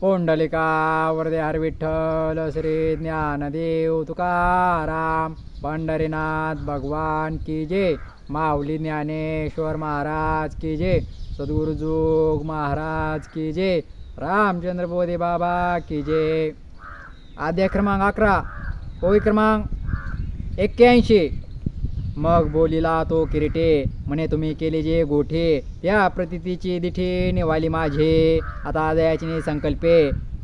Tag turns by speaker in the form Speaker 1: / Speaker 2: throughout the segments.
Speaker 1: पोंडलिका वरदे हर विठ्ठल श्री ज्ञानदेव तुकाराम पंढरीनाथ भगवान की जय माऊली ज्ञानेश्वर महाराज की जय सद्गुरुजोग महाराज की जय रामचंद्र बोधे बाबा की जय. अध्याय क्रमांक अकरा ओळी क्रमांक एक्क्याऐंशी. मग बोलिला तो किरीटे म्हणे तुम्ही केले जे गोठे त्या प्रतितीची दिठे निवाली माझे. आता दयाची संकल्पे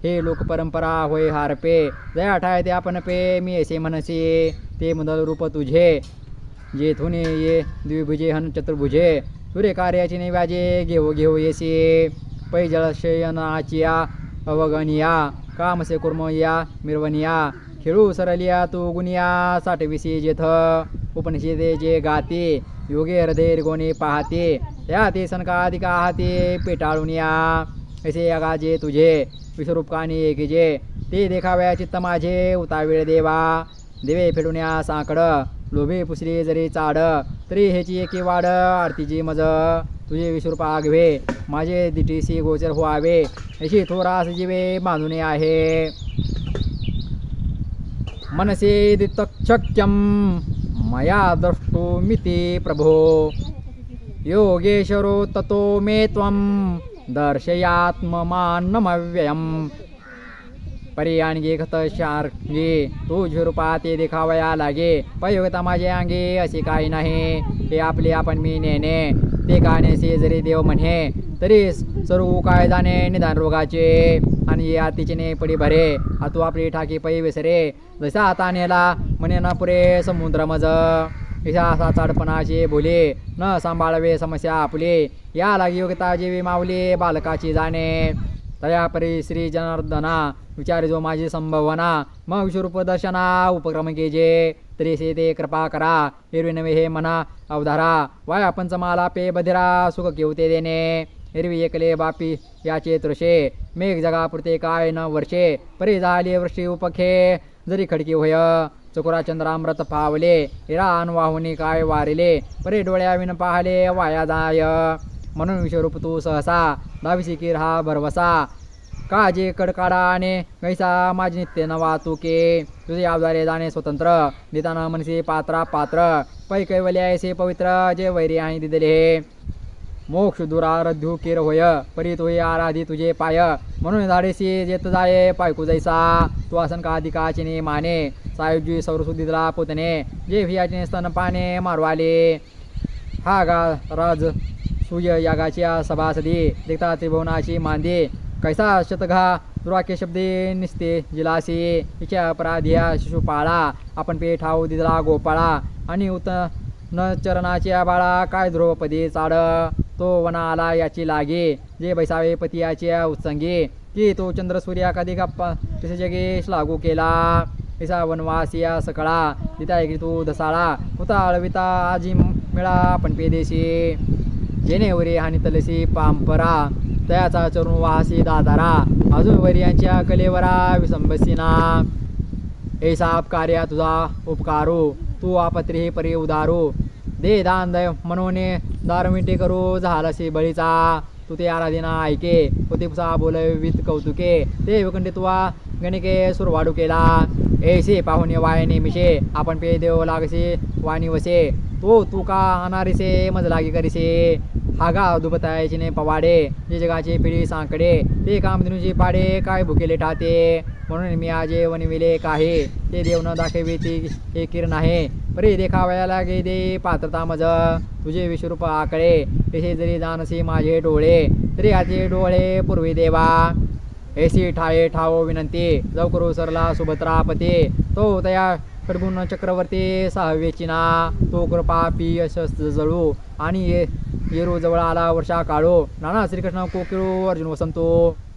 Speaker 1: हे लोकपरंपरा होय हारपे. दया ठाय ते आपण पे मी असे म्हणसे ते मुदल रूप तुझे. जेथून ये द्विभुजे हन चतुर्भुजे तुरे कार्याची नैव्याजे घेऊ घेऊ येसे. पै जळशयनाचिया अवगनिया कामसे कुर्मया मिरवनिया खेळू सरलिया तू गुनिया साठविसी जेथ. उपनिषदे जे गाते योगे हृदय गोणी पाहते त्या ते सनकाधिक आहाते पेटाळून या असे अगाजे तुझे विश्वरूप काणी एक एकीजे। ते देखाव्या चित्त माझे उतावेळ देवा। देवे फेडून या साकड लोभे पुसरी जरी चाड तरी ह्याची एकी वाड आरतीची मज। तुझे विश्वरूप आगवे माझे दिटीसी गोचर व्हावे। अशी थोरास जीवे बांधून आहे। मनसे शक्यम मया द्रष्टुमिति प्रभो। योगेश्वरो ततो मे त्वं दर्शयात्ममानमव्ययम्। खत शार्गे तू झुरुपा ते देखावया लागे पयोगता माझे अंगे असे काही नाही। हे आपले आपण मी नेणे ते काण्याचे जरी देव म्हणे तरी सर्व काय जाणे निदान रोगाचे आणि या तिचे पडी भरे. आतू आपली ठाकी पै विसरे. जसा आता नेला म्हणे ना पुरे समुद्र मज इशा असा चाडपणाचे बोले न सांभाळवे समस्या आपले. या लागी योग्यता जेवी मावली बालकाची जाणे. तया परी श्री जनार्दना विचार जो माझी संभावना. मग विश्वरूप दर्शना उपक्रम केजे. तरी से ते कृपा करा हिरवी नवे हे मना अवधारा वाया पंचमाला पे बधिरा सुख केवते देणे. हिरवी एकले बापी याचे तृषे मेघ जगापुरते काय न वर्षे परी झाली वृष्टी उपखे जरी खडकी होय चकुरा चंद्रामृत पावले हिरा वाहुनी काय वारिले परी डोळ्याविन पाहले वाया जाय. म्हणून विश्वरूप तू सहसा दाविसी की हा भरवसा काजे कडकाडा आणि कैसा माझी नित्य न तुके. तुझे अवजारे जाणे स्वतंत्र. निदान मनसे पात्रा पात्र. पै कैवले ऐसे पवित्र जे वैरी आणि दिदले मोक्ष दुरारध्यू केर होय परी तुही आराधी तुझे पाय. म्हणून झाडेसी जेत जाये पायकू जैसा. तू आसन का अधिकाचिने माने. सायुजी सौरसुद्धीला पुतणे जे भियाचे स्तन पाने मारवाले. हा गा राज सूय यागाच्या सभासदी. देखता त्रिभुवनाची मांदे. कैसा शतघा? दुराके शब्दे निस्ते जिलासी हिच्या अपराधिया शिशुपाळा आपण पे ठाऊ दिदला गोपाळा आणि उत न चरणाच्या बाळा काय ध्रुवपदी चाड? तो वना आला याची लागे जे बैसावे पतियाच्या उत्संगी की तो चंद्र सूर्या कधी गप्पा तिथे जगेश लागू केला. ऐसा वनवास या सकळा तिथा एक तू धसाळा होता अळविता आजी मिळा पण पेदेशी जेनेवरी आणि तलसी पांपरा तयाचा चरून वाहसी दादारा. अजून वर्यांच्या कलेवरा विसंबसीना. ऐसा कार्या तुझा उपकारो. तू आपत्री हे परी उदारो. दे दान दय मनोने दारमिटे करू झालाशी बळीचा. तू ते आराधीना ऐके. होते पुसा बोलवित कौतुके. ते विकंडित्वा तुवा गणिके सुरवाडू केला. ऐसे पाहुणे वायने मिशे आपण पे देव लागसे वाणी वसे. तो तू का अनारिसे मज लागी करीसे. हागा दुबतायचे ने पवाडे जे जगाचे पिढी सांकडे ते कामधनुचे पाडे काय भुकेले ठाते म्हणून मी आजे वनविले काहे ते देव न ती हे किरण आहे परी देखावया लागे दे पात्रता मज तुझे विश्वरूप आकडे तसे जरी जानसी माझे डोळे तरी आचे डोळे पूर्वी देवा। ऐसी ठाये ठाओ विनंती लवकर उसरला सरला सुभद्रापते। तो तया कडगुण चक्रवर्ती सहावेचिना तो कृपा पी यशस जळू। आणि येरू जवळ आला वर्षा काळो. नाना श्रीकृष्ण कोकिळू अर्जुन वसंतो.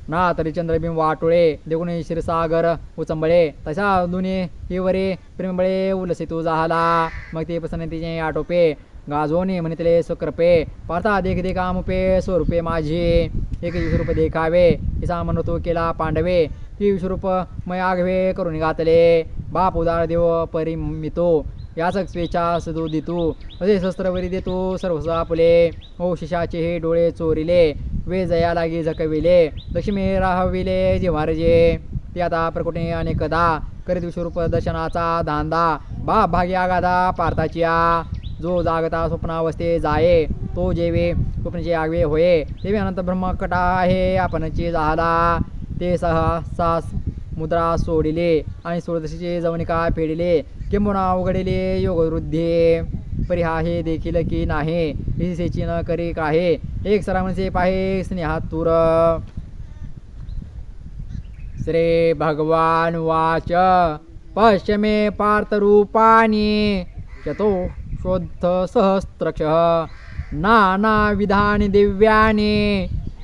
Speaker 1: ना तरी चंद्रबिंब वाटोळे देगुणी क्षीरसागर उचंबळे. तशा दोन्ही हिवरे प्रेमबळे उलसितू जाहला. मग ते पसंतीचे आटोपे. गाजोने म्हणितले सुकृपे पार्था देख दे कामुपे स्वरूपे माझे. एक विश्वरूप देखावे. इसा म्हणतो केला पांडवे. ती विश्वरूप मयाघवे करून गातले. बाप उदार देव परिमितो. याच स्वेच्छा सदो देतो. असे शस्त्रवरी देतो. सर्व आपले ओ शिशाचे हे डोळे चोरिले. वे जया लागी झकविले. लक्ष्मी राहविले जिव्हारजे. ते आता प्रकुटे अनेकदा. करीत विश्वरूप दर्शनाचा धांदा. बा भागी आगाधा पार्थाचिया. जो जागता स्वप्नावस्थे जाये तो जेवे. स्वप्नाचे आगवे होये. तेवे अनंत ब्रह्मकटा आहे. आपणचे झाला. ते सहसास मुद्रा सोडिले. आणि सोळदशीचे जवनिका फेडिले. किंबुना उघडिले योगवृद्धे. परिहा हे देखील की नाही इसेची न करी काहे एक सरामणसे पाहे स्नेहातुर श्री भगवान वाच. पश्चिमे पार्थरूपाणी चतो शोध सहस्रक्ष नानाविधानि दिव्यानि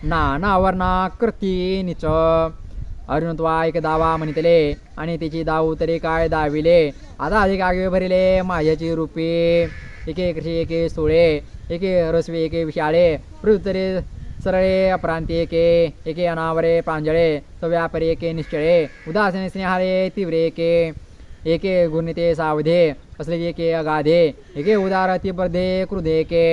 Speaker 1: नानावर्णाकृतीनि च. अरुणत्वा एक दावा म्हणितले आणि तिची दाऊ तरी काय दाविले? आता अधिक आगे भरिले माझ्याची रूपे. एके कृषी एके सोळे एके रसवे एके विशाळे पृथ्वरे सरळे अप्रांती एके एके अनावरे प्रांजळे सव्यापरे एके निश्चळे उदासीने स्नेहारे तीव्रे एके एके गुणिते सावधे असले एके अगाधे एके उदार तीव्रधे क्रुधे एके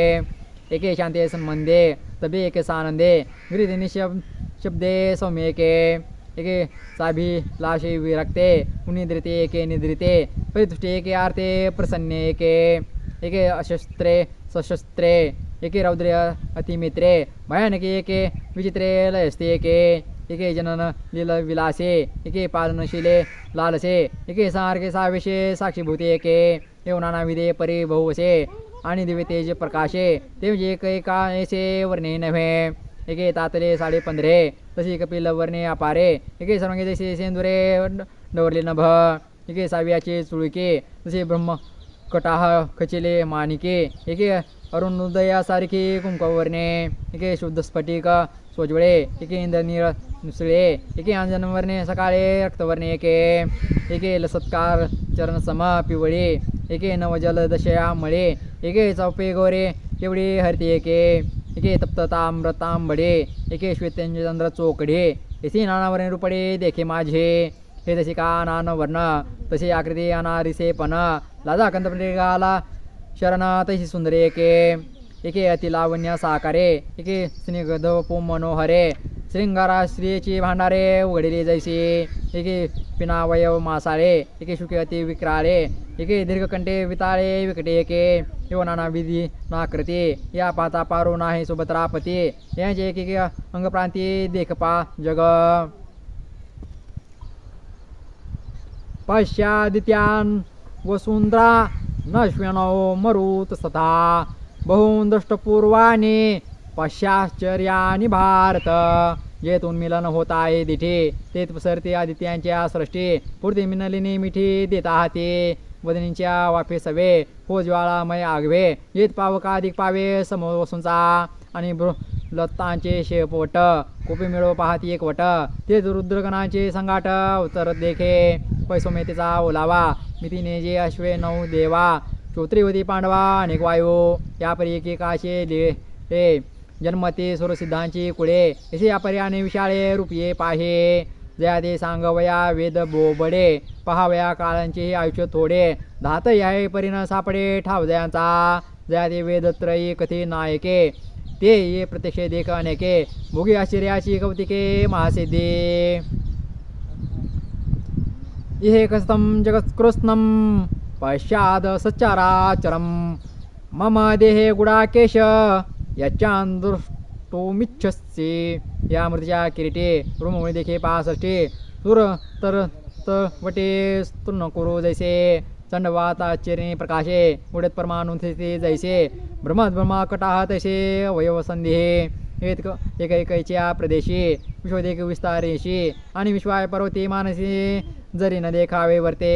Speaker 1: एके शांते संबंधे तबे एके सानंदे गृहिते निशब शब्दे सौम्येके एके एके साभिलाषे विरक्ते उनिद्रिते एके निद्रिते परितुष्टे एके आर्ते प्रसन्ने एके एके अशस्त्रे सशस्त्रे एके रौद्रे अतिमित्रे भयानके एके विचित्रे लयस्ते एके एके जनन लील विलासे एके पालनशीले लालसे एके सारखे सावेशे साक्षीभूते एके एव नानाविधे परिभवसे आणि दिवे तेज प्रकाशे ते म्हणजे एक एका ऐसे वर्णे नव्हे एके तातले साडे पंधरे तशी कपिल लवरणे अपारे एके सर्वांगे जसे सेंदुरे डवरले नभ एके सावियाचे चुळके तसे ब्रह्म कटाह खचिले माणिके एके अरुणोदयासारखी कुंकवरणे एके शुद्ध स्फटिक सोजवळे एके इंद्रनीळ नुसळे एके अंजनवरणे सकाळे रक्तवर्णे एके एके लसत्कार चरण सम पिवळे एके नवजल दशया मळे एके चौपे गोरे केवढे हरती एके. एके तप्तताम्रतांबडे एके श्वेतचंद्र चोकडे एसे नानावरणे रुपडे देखे माझे. हे तसे का नान वर्ण तसे आकृती अनारिसे पण लाजा कंदप्रतिगाला शरण तशी सुंदरे एके. एके अतिलावण्य साकारे एके स्निग्ध मनोहरे. शृंगारा स्त्रियेची भांडारे उघडले जैसे. एके पिनावयव मासाळे एके शुके अति विक्राळे एके दीर्घकंठे विताळे विकटे एके विधी नाकृती या पाता पारो नाही सुभद्रापती यांचे एक एक अंगप्रांती देखपा जग. पश्चादित्यान वसुंधरा नश्वनो मरुत सता बहुन दष्टपूर्वाने पश्चाश्चर्यानी भारत. जेतून मिलन होत आहे दिठे ते पसरते आदित्यांच्या सृष्टी पुढते मिनलिनी मिठी देत आहाते. वदनींच्या वाफे सवे हो ज्वाळामय आगवे येत पावकाधिक पावे समोर वसूंचा. आणि बृ लतांचे शेपवट कोपी मिळव पाहती एक वट. ते रुद्रगणांचे संगाट उतरत देखे. पैसोमेतेचा ओलावा मितीने जे अश्वे नऊ देवा. श्रोत्रिवती पांडवा अनेक वायू यापरी एकेकाशे ले हे जन्मते सुरसिद्धांची कुळे असे यापर्याने विशाळे रुपये पाहे. जया ते सांगवया वेद बोबडे पहावया काळांचे आयुष्य थोडे. धात याहे परिण सापडे ठाव जया ते वेदत्रयी कथे नायके. ते ये प्रत्यक्ष देख अनेके. भोगी आश्चर्याची कौतिके महासिद्धे. इहे कस्तं जगत्कृत्स्नं पश्चाद सच्चाराचरं मम देहे गुडाकेश याच्यान दृष्टोमिच्छसि या मृतीच्या किरीटे रुममुळे देखे पासष्टे. सुर तर वटे स्तुन कुरु जैसे. चंडवाताचरणे प्रकाशे उडत परमाणु जैसे. ब्रह्मद ब्रह्मा कटाह तैसे अवयवसंधे एक एकैकैच्या प्रदेशी विश्वदेक विस्तारेशी आणि विश्वाय पर्वती मानसी जरी न देखावे वर्ते.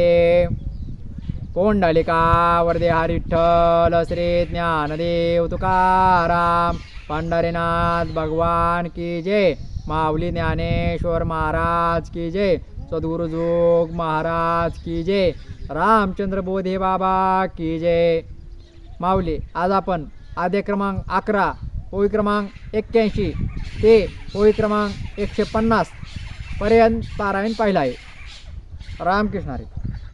Speaker 1: कोंडलिका वरदे हरिठ्ठल श्री ज्ञानदेव तुकाराम. पंढरीनाथ भगवान की जय. माऊली ज्ञानेश्वर महाराज की जय. सद्गुरुजोग महाराज की जय. रामचंद्र बोधे बाबा की जय. माऊली आज आपण आद्य क्रमांक अकरा ओळी क्रमांक एक्क्याऐंशी ते ओळी क्रमांक एकशे पन्नास पर्यंत पारायण पाहिला आहे. रामकृष्ण हरी.